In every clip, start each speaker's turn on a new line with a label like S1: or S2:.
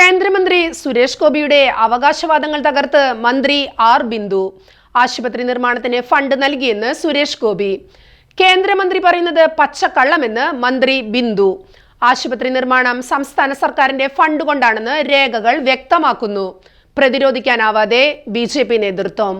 S1: കേന്ദ്രമന്ത്രി സുരേഷ് ഗോപിയുടെ അവകാശവാദങ്ങൾ തകർത്ത് മന്ത്രി ആർ ബിന്ദു ആശുപത്രി നിർമ്മാണത്തിന് ഫണ്ട് നൽകിയെന്ന് സുരേഷ് ഗോപി. കേന്ദ്രമന്ത്രി പറയുന്നത് പച്ചക്കള്ളമെന്ന് മന്ത്രി ബിന്ദു. ആശുപത്രി നിർമ്മാണം സംസ്ഥാന സർക്കാരിന്റെ ഫണ്ട് കൊണ്ടാണെന്ന് രേഖകൾ വ്യക്തമാക്കുന്നു. പ്രതിരോധിക്കാനാവാതെ ബി നേതൃത്വം.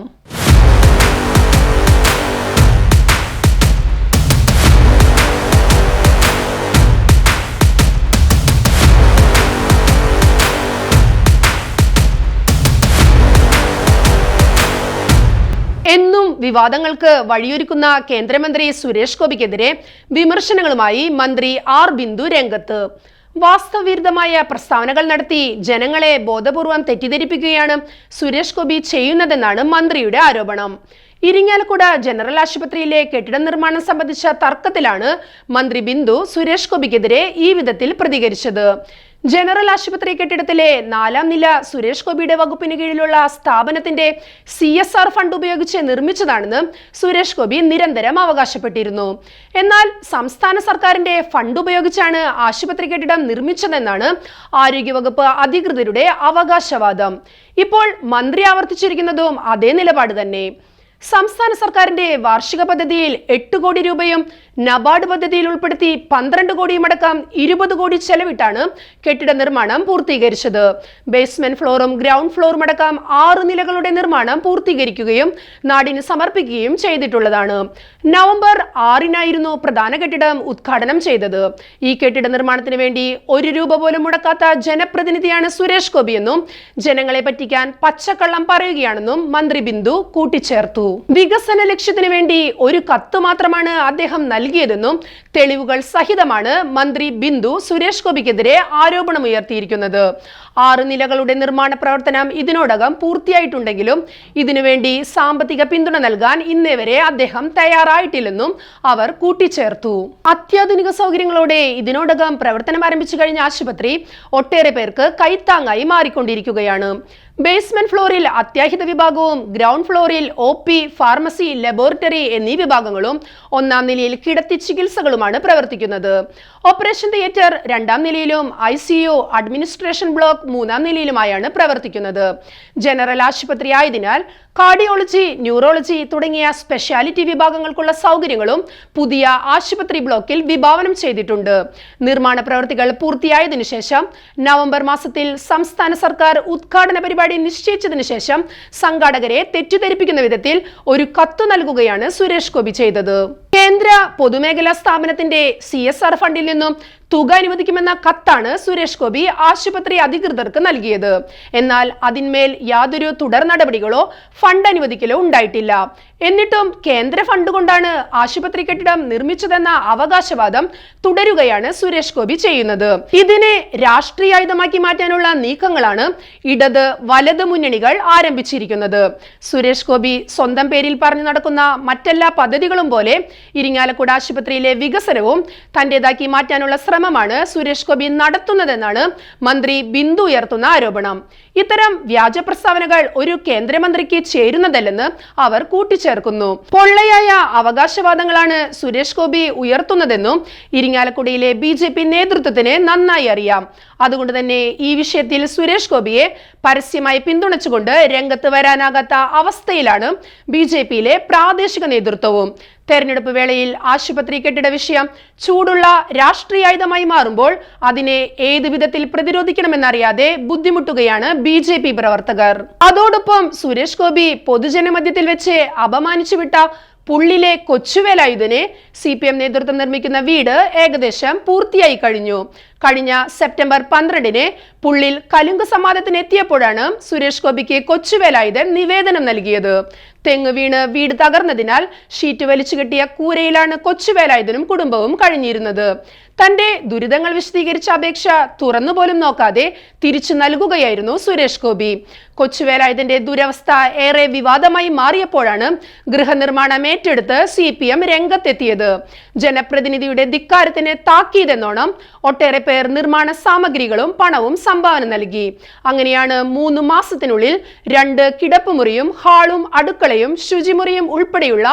S1: വിവാദങ്ങൾക്ക് വഴിയൊരുക്കുന്ന കേന്ദ്രമന്ത്രി സുരേഷ് ഗോപിക്കെതിരെ വിമർശനങ്ങളുമായി മന്ത്രി ആർ ബിന്ദു രംഗത്ത്. വാസ്തവവിരുദ്ധമായ പ്രസ്താവനകൾ നടത്തി ജനങ്ങളെ ബോധപൂർവം തെറ്റിദ്ധരിപ്പിക്കുകയാണ് സുരേഷ് ഗോപി ചെയ്യുന്നതെന്നാണ് മന്ത്രിയുടെ ആരോപണം. ഇരിങ്ങാലക്കുട ജനറൽ ആശുപത്രിയിലെ കെട്ടിട നിർമ്മാണം സംബന്ധിച്ച തർക്കത്തിലാണ് മന്ത്രി ബിന്ദു സുരേഷ് ഗോപിക്കെതിരെ ഈ വിധത്തിൽ പ്രതികരിച്ചത്. ജനറൽ ആശുപത്രി കെട്ടിടത്തിലെ നാലാം നില സുരേഷ് ഗോപിയുടെ വകുപ്പിന് കീഴിലുള്ള സ്ഥാപനത്തിന്റെ സി എസ് ആർ ഫണ്ട് ഉപയോഗിച്ച് നിർമ്മിച്ചതാണെന്ന് സുരേഷ് ഗോപി നിരന്തരം അവകാശപ്പെട്ടിരുന്നു. എന്നാൽ സംസ്ഥാന സർക്കാരിന്റെ ഫണ്ട് ഉപയോഗിച്ചാണ് ആശുപത്രി കെട്ടിടം നിർമ്മിച്ചതെന്നാണ് ആരോഗ്യവകുപ്പ് അധികൃതരുടെ അവകാശവാദം. ഇപ്പോൾ മന്ത്രി ആവർത്തിച്ചിരിക്കുന്നതും അതേ നിലപാട് തന്നെ. സംസ്ഥാന സർക്കാരിന്റെ വാർഷിക പദ്ധതിയിൽ എട്ട് കോടി രൂപയും നബാർഡ് പദ്ധതിയിൽ ഉൾപ്പെടുത്തി പന്ത്രണ്ട് കോടിയും അടക്കം ഇരുപത് കോടി ചെലവിട്ടാണ് കെട്ടിട നിർമ്മാണം പൂർത്തീകരിച്ചത്. ബേസ്മെന്റ് ഫ്ലോറും ഗ്രൗണ്ട് ഫ്ലോറും അടക്കം ആറ് നിലകളുടെ നിർമ്മാണം പൂർത്തീകരിക്കുകയും നാടിന് സമർപ്പിക്കുകയും ചെയ്തിട്ടുള്ളതാണ്. നവംബർ ആറിനായിരുന്നു പ്രധാന കെട്ടിടം ഉദ്ഘാടനം ചെയ്തത്. ഈ കെട്ടിട നിർമ്മാണത്തിന് വേണ്ടി ഒരു രൂപ പോലും മുടക്കാത്ത ജനപ്രതിനിധിയാണ് സുരേഷ് ഗോപിയെന്നും ജനങ്ങളെ പറ്റിക്കാൻ പച്ചക്കള്ളം പറയുകയാണെന്നും മന്ത്രി ബിന്ദു കൂട്ടിച്ചേർത്തു. വികസന ലക്ഷ്യത്തിന് വേണ്ടി ഒരു കത്ത് മാത്രമാണ് അദ്ദേഹം നൽകിയതെന്നും തെളിവുകൾ സഹിതമാണ് മന്ത്രി ബിന്ദു സുരേഷ് ഗോപിക്കെതിരെ ആരോപണമുയർത്തിയിരിക്കുന്നത് ആറ് നിലകളുടെ നിർമ്മാണ പ്രവർത്തനം ഇതിനോടകം പൂർത്തിയായിട്ടുണ്ടെങ്കിലും ഇതിനുവേണ്ടി സാമ്പത്തിക പിന്തുണ നൽകാൻ ഇന്നേവരെ അദ്ദേഹം തയ്യാറായിട്ടില്ലെന്നും അവർ കൂട്ടിച്ചേർത്തു. അത്യാധുനിക സൗകര്യങ്ങളോടെ ഇതിനോടകം പ്രവർത്തനം ആരംഭിച്ചു കഴിഞ്ഞ ആശുപത്രി ഒട്ടേറെ പേർക്ക് കൈത്താങ്ങായി മാറിക്കൊണ്ടിരിക്കുകയാണ്. ബേസ്മെന്റ് ഫ്ലോറിൽ അത്യാഹിത വിഭാഗവും ഗ്രൗണ്ട് ഫ്ലോറിൽ ഒ പി ഫാർമസി ലബോറട്ടറി എന്നീ വിഭാഗങ്ങളും ഒന്നാം നിലയിൽ കിടത്തി ചികിത്സകളുമാണ് പ്രവർത്തിക്കുന്നത്. ഓപ്പറേഷൻ തിയേറ്റർ രണ്ടാം നിലയിലും ഐ അഡ്മിനിസ്ട്രേഷൻ ബ്ലോക്ക് മൂന്നാം നിലയിലുമായാണ് പ്രവർത്തിക്കുന്നത്. ജനറൽ ആശുപത്രി ആയതിനാൽ കാർഡിയോളജി ന്യൂറോളജി തുടങ്ങിയ സ്പെഷ്യാലിറ്റി വിഭാഗങ്ങൾക്കുള്ള സൗകര്യങ്ങളും പുതിയ ആശുപത്രി ബ്ലോക്കിൽ വിഭാവനം ചെയ്തിട്ടുണ്ട്. നിർമ്മാണ പ്രവൃത്തികൾ പൂർത്തിയായതിനു ശേഷം നവംബർ മാസത്തിൽ സംസ്ഥാന സർക്കാർ ഉദ്ഘാടന പരിപാടി നിശ്ചയിച്ചതിനു ശേഷം സംഘാടകരെ തെറ്റിദ്ധരിപ്പിക്കുന്ന വിധത്തിൽ ഒരു കത്ത് നൽകുകയാണ് സുരേഷ് ഗോപി ചെയ്തത്. കേന്ദ്ര പൊതുമേഖലാ സ്ഥാപനത്തിന്റെ സി എസ് ആർ ഫണ്ടിൽ നിന്നും തുക അനുവദിക്കുമെന്ന കത്താണ് സുരേഷ് ഗോപി ആശുപത്രി അധികൃതർക്ക് നൽകിയത്. എന്നാൽ അതിന്മേൽ യാതൊരു തുടർ നടപടികളോ ഫണ്ട് അനുവദിക്കലോ ഉണ്ടായിട്ടില്ല. എന്നിട്ടും കേന്ദ്ര ഫണ്ട് കൊണ്ടാണ് ആശുപത്രി കെട്ടിടം നിർമ്മിച്ചതെന്ന അവകാശവാദം തുടരുകയാണ് സുരേഷ് ഗോപി ചെയ്യുന്നത്. ഇതിനെ രാഷ്ട്രീയായുധമാക്കി മാറ്റാനുള്ള നീക്കങ്ങളാണ് ഇടത് വലത് മുന്നണികൾ ആരംഭിച്ചിരിക്കുന്നത്. സുരേഷ് ഗോപി സ്വന്തം പേരിൽ പറഞ്ഞു നടക്കുന്ന മറ്റെല്ലാ പദ്ധതികളും പോലെ ഇരിങ്ങാലക്കുട ആശുപത്രിയിലെ വികസനവും തന്റേതാക്കി മാറ്റാനുള്ള ശ്രമമാണ് സുരേഷ് ഗോപി നടത്തുന്നതെന്നാണ് മന്ത്രി ബിന്ദു ഉയർത്തുന്ന ആരോപണം. ഇത്തരം വ്യാജ പ്രസ്താവനകൾ ഒരു കേന്ദ്രമന്ത്രിക്ക് ചേരുന്നതല്ലെന്ന് അവർ കൂട്ടിച്ചേർക്കുന്നു. പൊള്ളയായ അവകാശവാദങ്ങളാണ് സുരേഷ് ഗോപി ഉയർത്തുന്നതെന്നും ഇരിങ്ങാലക്കുടയിലെ ബി ജെ പി നേതൃത്വത്തിന് നന്നായി അറിയാം. അതുകൊണ്ട് തന്നെ ഈ വിഷയത്തിൽ സുരേഷ് ഗോപിയെ പരസ്യമായി പിന്തുണച്ചുകൊണ്ട് രംഗത്ത് വരാനാകാത്ത അവസ്ഥയിലാണ് ബി ജെ പിയിലെ പ്രാദേശിക നേതൃത്വവും. തെരഞ്ഞെടുപ്പ് വേളയിൽ ആശുപത്രി കെട്ടിട വിഷയം ചൂടുള്ള രാഷ്ട്രീയായുധമായി മാറുമ്പോൾ അതിനെ ഏതു വിധത്തിൽ പ്രതിരോധിക്കണമെന്നറിയാതെ ബുദ്ധിമുട്ടുകയാണ് ബി ജെ പി പ്രവർത്തകർ. അതോടൊപ്പം സുരേഷ് ഗോപി പൊതുജനമധ്യത്തിൽ വെച്ച് അപമാനിച്ചു വിട്ട പുള്ളിലെ കൊച്ചുവേലായുധനെ സി പി എം നേതൃത്വം നിർമ്മിക്കുന്ന വീട് ഏകദേശം പൂർത്തിയായി കഴിഞ്ഞു. കഴിഞ്ഞ സെപ്റ്റംബർ പന്ത്രണ്ടിന് പുള്ളിൽ കലുങ്ക് സമാധത്തിന് എത്തിയപ്പോഴാണ് സുരേഷ് ഗോപിക്ക് കൊച്ചുവേലായുധൻ നിവേദനം നൽകിയത്. തെങ്ങ് വീണ് വീട് തകർന്നതിനാൽ ഷീറ്റ് വലിച്ചു കെട്ടിയ കൂരയിലാണ് കൊച്ചുവേലായുധനും കുടുംബവും കഴിഞ്ഞിരുന്നത്. തന്റെ ദുരിതങ്ങൾ വിശദീകരിച്ച അപേക്ഷ തുറന്നുപോലും നോക്കാതെ തിരിച്ചു നൽകുകയായിരുന്നു സുരേഷ് ഗോപി. കൊച്ചുവേലായുധന്റെ ദുരവസ്ഥ ഏറെ വിവാദമായി മാറിയപ്പോഴാണ് ഗൃഹനിർമ്മാണം ഏറ്റെടുത്ത് സി പി എം രംഗത്തെത്തിയത്. ജനപ്രതിനിധിയുടെ ധിക്കാരത്തിന് താക്കീതെന്നോണം ഒട്ടേറെ പേർ നിർമ്മാണ സാമഗ്രികളും പണവും സംഭാവന നൽകി. അങ്ങനെയാണ് മൂന്ന് മാസത്തിനുള്ളിൽ രണ്ട് കിടപ്പുമുറിയും ഹാളും അടുക്കളയും ശുചിമുറിയും ഉൾപ്പെടെയുള്ള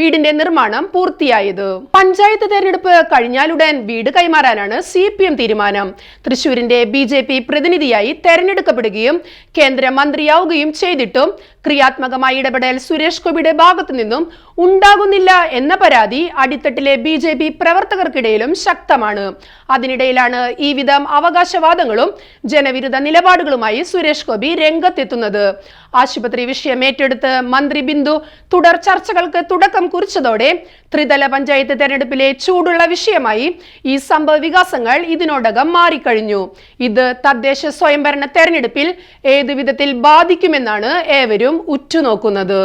S1: വീടിന്റെ നിർമ്മാണം പൂർത്തിയായത്. പഞ്ചായത്ത് തെരഞ്ഞെടുപ്പ് കഴിഞ്ഞാലുടൻ വീട് കൈമാറാനാണ് സി പി എം തീരുമാനം. തൃശൂരിന്റെ ബി ജെ പി പ്രതിനിധിയായി തെരഞ്ഞെടുക്കപ്പെടുകയും കേന്ദ്രമന്ത്രിയാവുകയും ചെയ്തിട്ടും ക്രിയാത്മകമായ ഇടപെടൽ സുരേഷ് ഗോപിയുടെ ഭാഗത്തു നിന്നും ഉണ്ടാകുന്നില്ല എന്ന പരാതി അടിത്തട്ടിലെ ബി ജെ പി പ്രവർത്തകർക്കിടയിലും ശക്തമാണ്. അതിനിടയിലാണ് ഈ വിധം അവകാശവാദങ്ങളും ജനവിരുദ്ധ നിലപാടുകളുമായി സുരേഷ് ഗോപി രംഗത്തെത്തുന്നത്. ആശുപത്രി വിഷയം ഏറ്റെടുത്ത് മന്ത്രി ബിന്ദു തുടർ ചർച്ചകൾക്ക് തുടക്കം കുറിച്ചതോടെ ത്രിതല പഞ്ചായത്ത് തെരഞ്ഞെടുപ്പിലെ ചൂടുള്ള വിഷയമായി ഈ സംഭവ വികാസങ്ങൾ ഇതിനോടകം മാറിക്കഴിഞ്ഞു. ഇത് തദ്ദേശ സ്വയംഭരണ തെരഞ്ഞെടുപ്പിൽ ഏതു വിധത്തിൽ ബാധിക്കുമെന്നാണ് ഏവരും ഉറ്റുനോക്കുന്നത്.